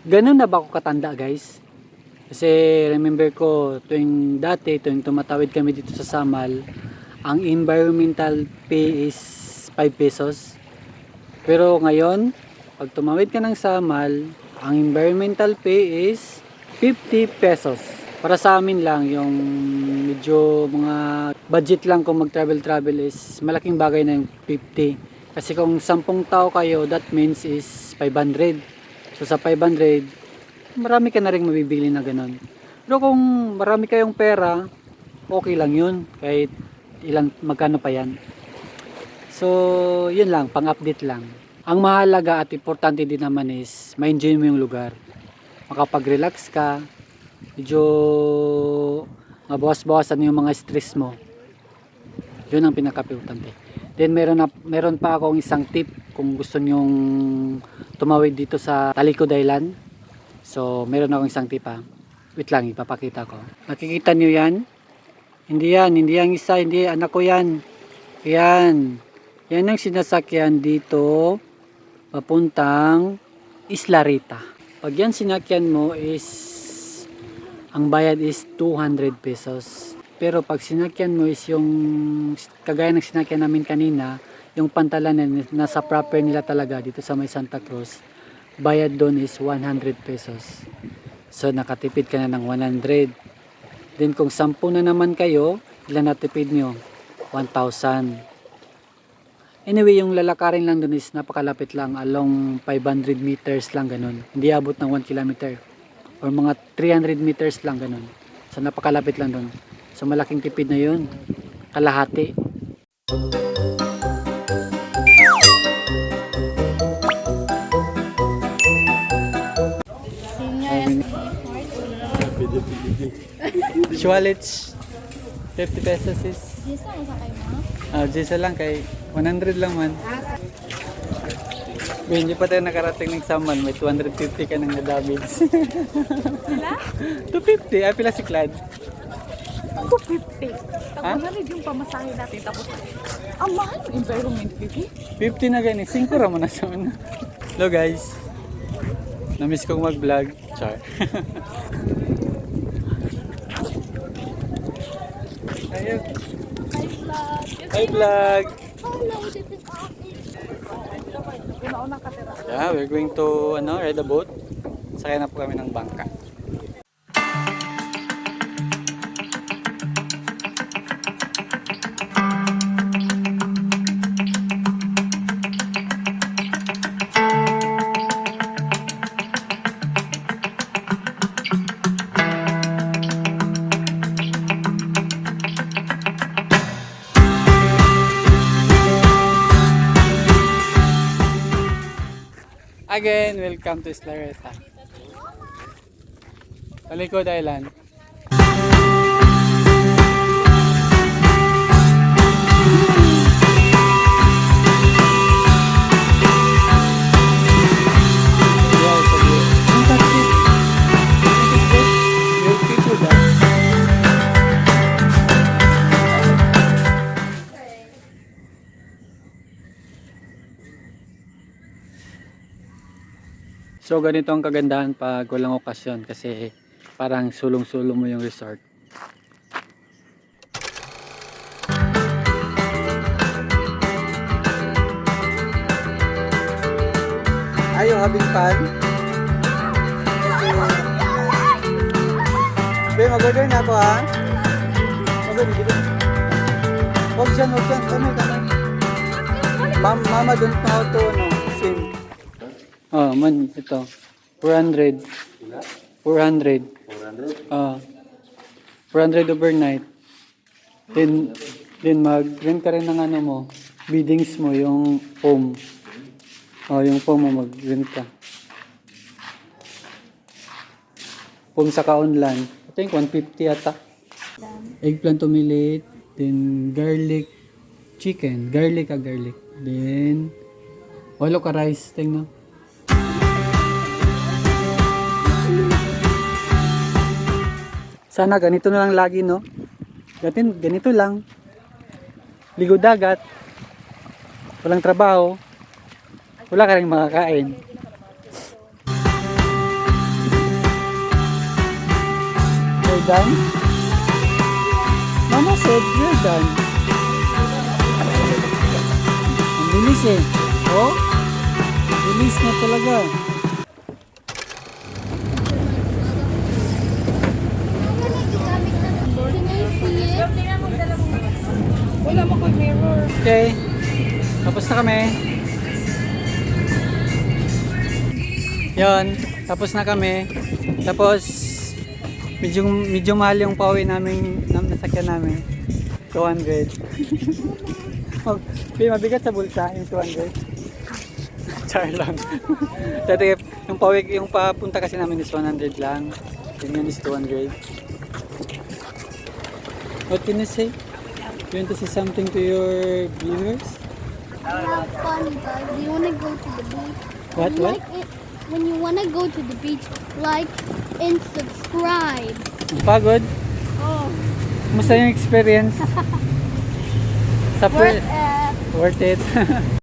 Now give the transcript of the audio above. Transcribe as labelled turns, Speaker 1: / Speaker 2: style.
Speaker 1: Ganun na ba ako katanda guys? Kasi remember ko tuwing dati, tuwing tumatawid kami dito sa Samal, ang environmental pay is 5 pesos. Pero ngayon, pag tumawid ka ng Samal, ang environmental pay is 50 pesos. Para sa amin lang, yung medyo mga budget lang kung mag-travel-travel is malaking bagay na yung 50. Kasi kung 10 tao kayo, that means is 500. So sa 500, marami ka na rin mabibili na ganun. Pero kung marami kayong pera, okay lang yun. Kahit ilang magkano pa yan. So, yun lang, pang-update lang. Ang mahalaga at importante din naman is ma-enjoy mo yung lugar. Makapag-relax ka, medyo mabawas-bawasan yung mga stress mo. Yun ang pinaka-importante. Then meron na meron pa akong isang tip kung gusto nyong tumawid dito sa Talikod Island. So, meron akong isang tip ha. Wait lang, ipapakita ko. Nakikita nyo yan? Hindi yan, hindi yan isa, hindi anak ko yan. Yan. Yan ang sinasakyan dito papuntang Isla Rita. Pag yan sinakyan mo is ang bayad is 200 pesos. Pero pag sinakyan mo is yung kagaya ng sinakyan namin kanina, yung pantalan na nasa proper nila talaga dito sa may Santa Cruz, bayad doon is 100 pesos. So nakatipid ka na ng 100. Then kung 10 na naman kayo, ilan natipid nyo? 1,000. Anyway, yung lalakarin lang doon is napakalapit lang along 500 meters lang ganun. Hindi abot ng 1 kilometer or mga 300 meters lang ganun. So napakalapit lang doon. So malaking tipid na yun. Kalahati.
Speaker 2: Senior
Speaker 1: Shwalits 50 pesos is
Speaker 2: Yes, ang sa kayo mo?
Speaker 1: Ah, Jisa lang kay 100 lang man. Uy, hindi pa tayo nakarating ng Saman. May 250 ka nang na-damage.
Speaker 2: Sila?
Speaker 1: 250? Ah, pila si Clad?
Speaker 2: 250.
Speaker 1: Ha?
Speaker 2: Tapos na rin yung pamasahe natin. Tapos, ang mahal ng environment, baby.
Speaker 1: 50 na gani. 5 ra mo na sa una. Hello guys. Namiss kong mag-vlog. Char. Ayun.
Speaker 2: Hi, vlog.
Speaker 1: Hi vlog.
Speaker 2: Hello, this is office. Una-unang katira.
Speaker 1: Yeah, we're going to ano, ride a boat. Sakay na po kami ng bangka. Again, welcome to Islareta. Talikod Island. So ganito ang kagandahan pag walang okasyon kasi parang sulong-sulong mo yung resort. Are you having fun? Be, mag-order na ako ha? Mag-order, dito. Huwag dyan, huwag dyan. Kami. Mama, don't know to, ano. Oh, man, ito. 400. 400. 400? Oh. 400 overnight. Then, then mag-rent ka rin ng ano mo, biddings mo, yung foam. Oh, yung foam mo, mag-rent ka. Foam sa kaunlan. I think 150 yata. Eggplant omelette, then garlic chicken, garlic a garlic. Then, walo ka rice, tingnan. Sana ganito na lang lagi, no? Ganito, ganito lang. Ligo dagat. Walang trabaho. Wala ka rin makakain. You're done? Mama said, you're done. Ang bilis eh. Oh? Bilis na talaga. Tapos na kami. Yon, tapos na kami. Tapos medyo medyo mahal yung pauwi namin nam nasakyan namin. 200. oh, mabigat sa bulsa yung 200. Char lang. Dati yung pauwi yung papunta kasi namin is 100 lang. Yung yun is 200. What can you say? You want to say something to your viewers?
Speaker 2: Have fun, guys. You want to go to the beach?
Speaker 1: What, what?
Speaker 2: Like it, when you want to go to the beach, like and subscribe.
Speaker 1: Pagod?
Speaker 2: Oh,
Speaker 1: Kumusta yung experience? Sa
Speaker 2: worth uh,
Speaker 1: worth it.